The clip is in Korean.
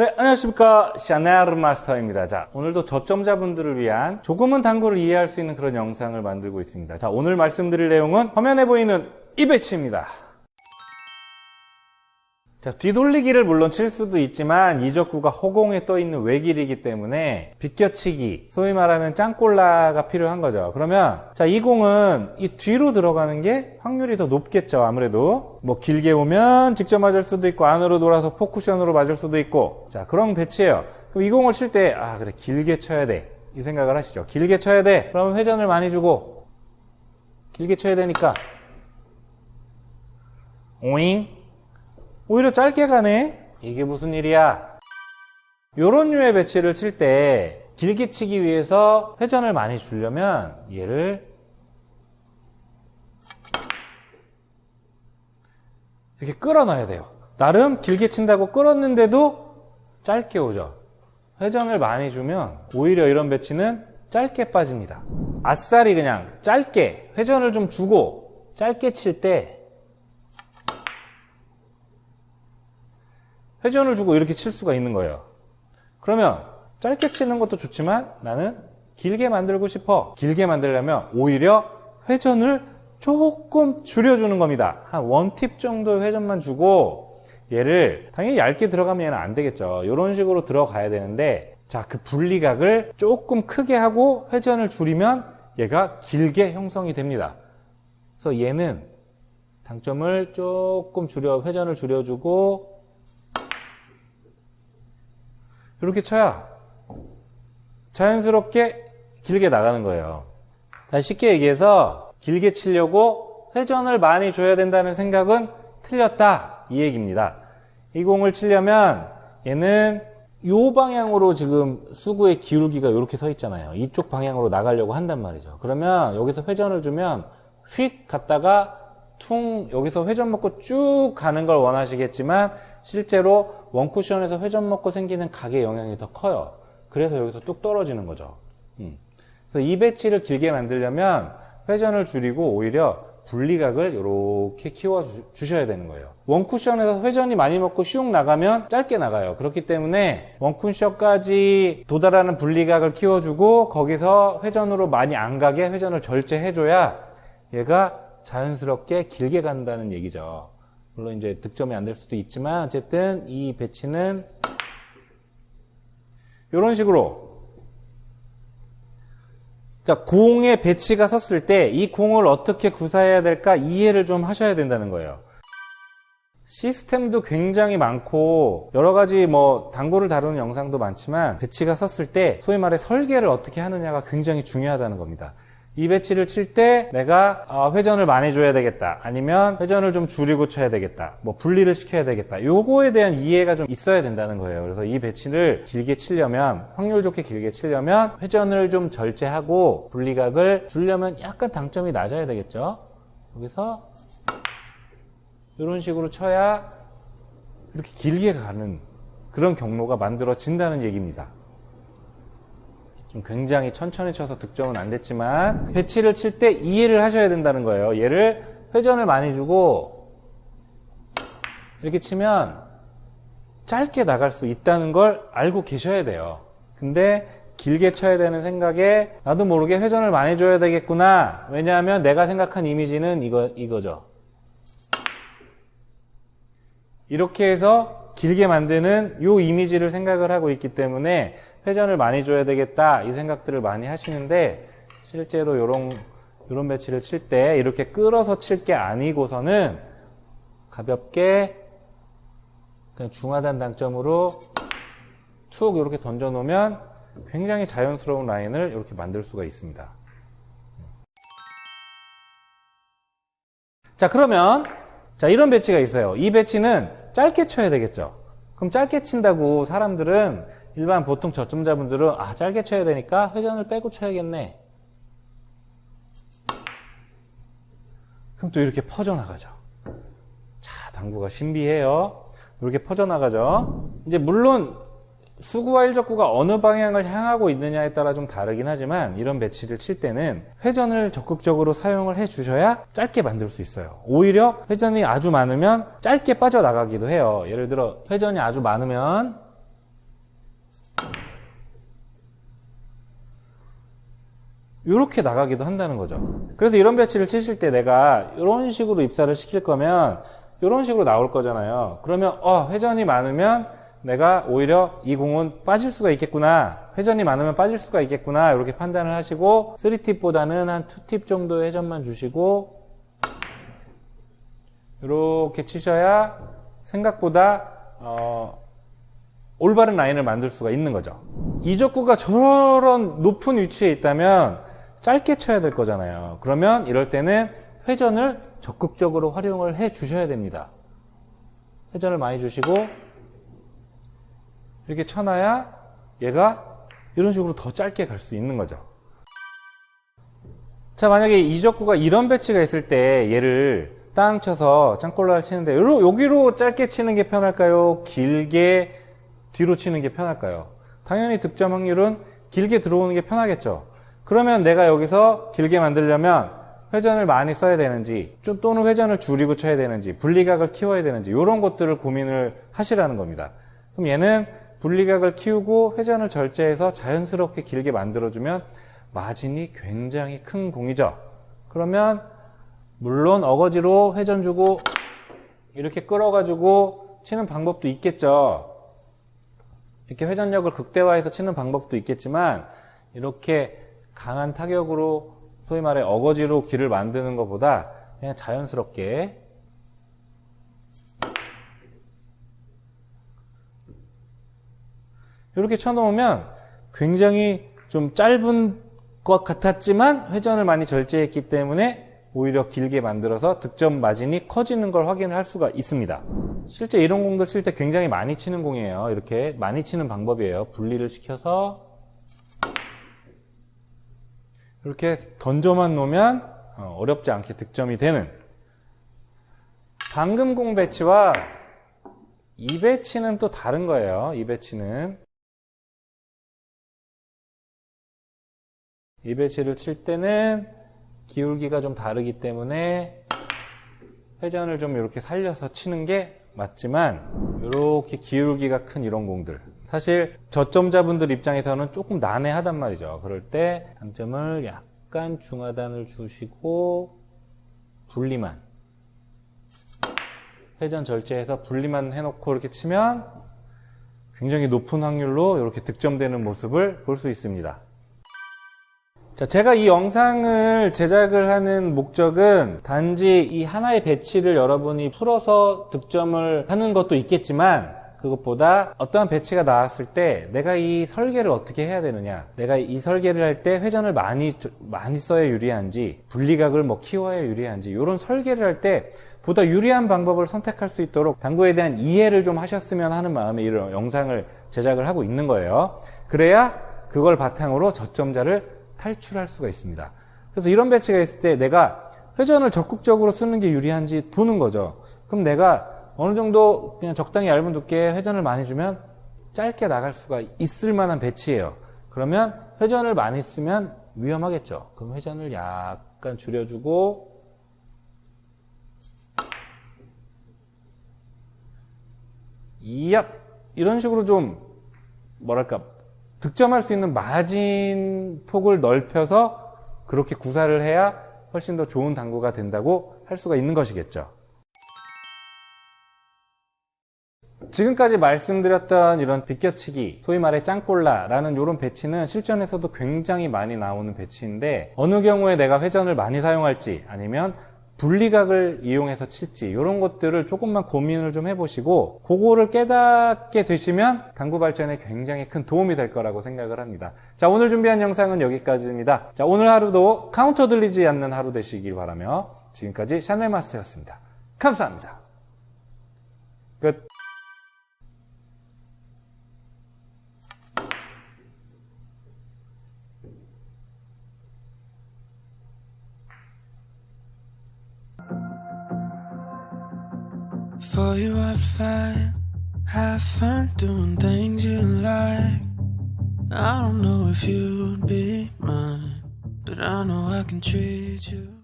네, 안녕하십니까. 샤넬 마스터입니다. 자, 오늘도 저점자분들을 위한 조금은 당구를 이해할 수 있는 그런 영상을 만들고 있습니다. 자, 오늘 말씀드릴 내용은 화면에 보이는 이 배치입니다. 자, 뒤돌리기를 물론 칠 수도 있지만 이적구가 허공에 떠 있는 외길이기 때문에 비껴치기, 소위 말하는 짱골라가 필요한 거죠. 그러면 자, 이 공은 이 뒤로 들어가는 게 확률이 더 높겠죠. 아무래도 뭐 길게 오면 직접 맞을 수도 있고 안으로 돌아서 포쿠션으로 맞을 수도 있고 자, 그런 배치예요. 그럼 이 공을 칠 때 아, 그래. 길게 쳐야 돼. 이 생각을 하시죠. 길게 쳐야 돼. 그러면 회전을 많이 주고 길게 쳐야 되니까 오잉 오히려 짧게 가네? 이게 무슨 일이야? 요런 류의 배치를 칠 때 길게 치기 위해서 회전을 많이 주려면 얘를 이렇게 끌어 넣어야 돼요. 나름 길게 친다고 끌었는데도 짧게 오죠. 회전을 많이 주면 오히려 이런 배치는 짧게 빠집니다. 아싸리 그냥 짧게 회전을 좀 주고 짧게 칠 때 회전을 주고 이렇게 칠 수가 있는 거예요. 그러면 짧게 치는 것도 좋지만 나는 길게 만들고 싶어. 길게 만들려면 오히려 회전을 조금 줄여주는 겁니다. 한 원팁 정도의 회전만 주고 얘를 당연히 얇게 들어가면 얘는 안 되겠죠. 이런 식으로 들어가야 되는데 자, 그 분리각을 조금 크게 하고 회전을 줄이면 얘가 길게 형성이 됩니다. 그래서 얘는 당점을 조금 줄여, 회전을 줄여주고 이렇게 쳐야 자연스럽게 길게 나가는 거예요. 다시 쉽게 얘기해서 길게 치려고 회전을 많이 줘야 된다는 생각은 틀렸다 이 얘기입니다. 이 공을 치려면 얘는 이 방향으로 지금 수구의 기울기가 이렇게 서 있잖아요. 이쪽 방향으로 나가려고 한단 말이죠. 그러면 여기서 회전을 주면 휙 갔다가 퉁 여기서 회전 먹고 쭉 가는 걸 원하시겠지만 실제로 원쿠션에서 회전 먹고 생기는 각의 영향이 더 커요. 그래서 여기서 뚝 떨어지는 거죠. 음. 그래서 이 배치를 길게 만들려면 회전을 줄이고 오히려 분리각을 이렇게 키워 주셔야 되는 거예요. 원쿠션에서 회전이 많이 먹고 슉 나가면 짧게 나가요. 그렇기 때문에 원쿠션까지 도달하는 분리각을 키워주고 거기서 회전으로 많이 안 가게 회전을 절제해줘야 얘가 자연스럽게 길게 간다는 얘기죠. 물론 이제 득점이 안 될 수도 있지만 어쨌든 이 배치는 이런 식으로 그러니까 공의 배치가 섰을 때 이 공을 어떻게 구사해야 될까 이해를 좀 하셔야 된다는 거예요. 시스템도 굉장히 많고 여러 가지 뭐 당구를 다루는 영상도 많지만 배치가 섰을 때 소위 말해 설계를 어떻게 하느냐가 굉장히 중요하다는 겁니다. 이 배치를 칠 때 내가 아, 회전을 많이 줘야 되겠다. 아니면 회전을 좀 줄이고 쳐야 되겠다. 뭐 분리를 시켜야 되겠다. 요거에 대한 이해가 좀 있어야 된다는 거예요. 그래서 이 배치를 길게 치려면 확률 좋게 길게 치려면 회전을 좀 절제하고 분리각을 주려면 약간 당점이 낮아야 되겠죠. 여기서 이런 식으로 쳐야 이렇게 길게 가는 그런 경로가 만들어진다는 얘기입니다. 좀 굉장히 천천히 쳐서 득점은 안 됐지만 배치를 칠 때 이해를 하셔야 된다는 거예요. 얘를 회전을 많이 주고 이렇게 치면 짧게 나갈 수 있다는 걸 알고 계셔야 돼요. 근데 길게 쳐야 되는 생각에 나도 모르게 회전을 많이 줘야 되겠구나. 왜냐하면 내가 생각한 이미지는 이거 이거죠. 이렇게 해서 길게 만드는 요 이미지를 생각을 하고 있기 때문에 회전을 많이 줘야 되겠다 이 생각들을 많이 하시는데 실제로 요런 요런 배치를 칠 때 이렇게 끌어서 칠 게 아니고서는 가볍게 그냥 중하단 당점으로 툭 이렇게 던져 놓으면 굉장히 자연스러운 라인을 이렇게 만들 수가 있습니다. 자 그러면 자 이런 배치가 있어요. 이 배치는 짧게 쳐야 되겠죠. 그럼 짧게 친다고 사람들은 일반 보통 저점자분들은 아 짧게 쳐야 되니까 회전을 빼고 쳐야겠네. 그럼 또 이렇게 퍼져나가죠. 자 당구가 신비해요. 이렇게 퍼져나가죠. 이제 물론 수구와 일적구가 어느 방향을 향하고 있느냐에 따라 좀 다르긴 하지만 이런 배치를 칠 때는 회전을 적극적으로 사용을 해 주셔야 짧게 만들 수 있어요. 오히려 회전이 아주 많으면 짧게 빠져나가기도 해요. 예를 들어 회전이 아주 많으면 이렇게 나가기도 한다는 거죠. 그래서 이런 배치를 치실 때 내가 이런 식으로 입사를 시킬 거면 이런 식으로 나올 거잖아요. 그러면 어, 회전이 많으면 내가 오히려 이 공은 빠질 수가 있겠구나. 회전이 많으면 빠질 수가 있겠구나. 이렇게 판단을 하시고 3팁보다는 한 2팁 정도의 회전만 주시고 이렇게 치셔야 생각보다 어, 올바른 라인을 만들 수가 있는 거죠. 이적구가 저런 높은 위치에 있다면 짧게 쳐야 될 거잖아요. 그러면 이럴 때는 회전을 적극적으로 활용을 해 주셔야 됩니다. 회전을 많이 주시고 이렇게 쳐놔야 얘가 이런 식으로 더 짧게 갈 수 있는 거죠. 자, 만약에 이적구가 이런 배치가 있을 때 얘를 땅 쳐서 짱골라를 치는데 요로- 여기로 짧게 치는 게 편할까요? 길게 뒤로 치는 게 편할까요? 당연히 득점 확률은 길게 들어오는 게 편하겠죠. 그러면 내가 여기서 길게 만들려면 회전을 많이 써야 되는지 좀 또는 회전을 줄이고 쳐야 되는지 분리각을 키워야 되는지 이런 것들을 고민을 하시라는 겁니다. 그럼 얘는 분리각을 키우고 회전을 절제해서 자연스럽게 길게 만들어주면 마진이 굉장히 큰 공이죠. 그러면 물론 어거지로 회전 주고 이렇게 끌어가지고 치는 방법도 있겠죠. 이렇게 회전력을 극대화해서 치는 방법도 있겠지만 이렇게 강한 타격으로 소위 말해 어거지로 길을 만드는 것보다 그냥 자연스럽게 이렇게 쳐놓으면 굉장히 좀 짧은 것 같았지만 회전을 많이 절제했기 때문에 오히려 길게 만들어서 득점 마진이 커지는 걸 확인할 수가 있습니다. 실제 이런 공들 칠 때 굉장히 많이 치는 공이에요. 이렇게 많이 치는 방법이에요. 분리를 시켜서 이렇게 던져만 놓으면 어, 어렵지 않게 득점이 되는 방금 공 배치와 이 배치는 또 다른 거예요. 이 배치는 이 배치를 칠 때는 기울기가 좀 다르기 때문에 회전을 좀 이렇게 살려서 치는 게 맞지만 이렇게 기울기가 큰 이런 공들 사실 저점자분들 입장에서는 조금 난해하단 말이죠. 그럴 때 당점을 약간 중하단을 주시고 분리만 회전 절제해서 분리만 해놓고 이렇게 치면 굉장히 높은 확률로 이렇게 득점되는 모습을 볼 수 있습니다. 자, 제가 이 영상을 제작을 하는 목적은 단지 이 하나의 배치를 여러분이 풀어서 득점을 하는 것도 있겠지만 그것보다 어떠한 배치가 나왔을 때 내가 이 설계를 어떻게 해야 되느냐 내가 이 설계를 할 때 회전을 많이 많이 써야 유리한지 분리각을 뭐 키워야 유리한지 이런 설계를 할 때 보다 유리한 방법을 선택할 수 있도록 당구에 대한 이해를 좀 하셨으면 하는 마음에 이런 영상을 제작을 하고 있는 거예요. 그래야 그걸 바탕으로 저점자를 탈출할 수가 있습니다. 그래서 이런 배치가 있을 때 내가 회전을 적극적으로 쓰는 게 유리한지 보는 거죠. 그럼 내가 어느 정도 그냥 적당히 얇은 두께의 회전을 많이 주면 짧게 나갈 수가 있을 만한 배치예요. 그러면 회전을 많이 쓰면 위험하겠죠. 그럼 회전을 약간 줄여주고 이얍 이런 식으로 좀 뭐랄까 득점할 수 있는 마진 폭을 넓혀서 그렇게 구사를 해야 훨씬 더 좋은 당구가 된다고 할 수가 있는 것이겠죠. 지금까지 말씀드렸던 이런 비껴치기, 소위 말해 짱골라라는 이런 배치는 실전에서도 굉장히 많이 나오는 배치인데 어느 경우에 내가 회전을 많이 사용할지 아니면 분리각을 이용해서 칠지 이런 것들을 조금만 고민을 좀 해보시고 그거를 깨닫게 되시면 당구 발전에 굉장히 큰 도움이 될 거라고 생각을 합니다. 자 오늘 준비한 영상은 여기까지입니다. 자 오늘 하루도 카운터 들리지 않는 하루 되시길 바라며 지금까지 샤넬 마스터였습니다. 감사합니다. 끝. For you, I'd fight, have fun doing things you like. I don't know if you'd be mine, but I know I can treat you.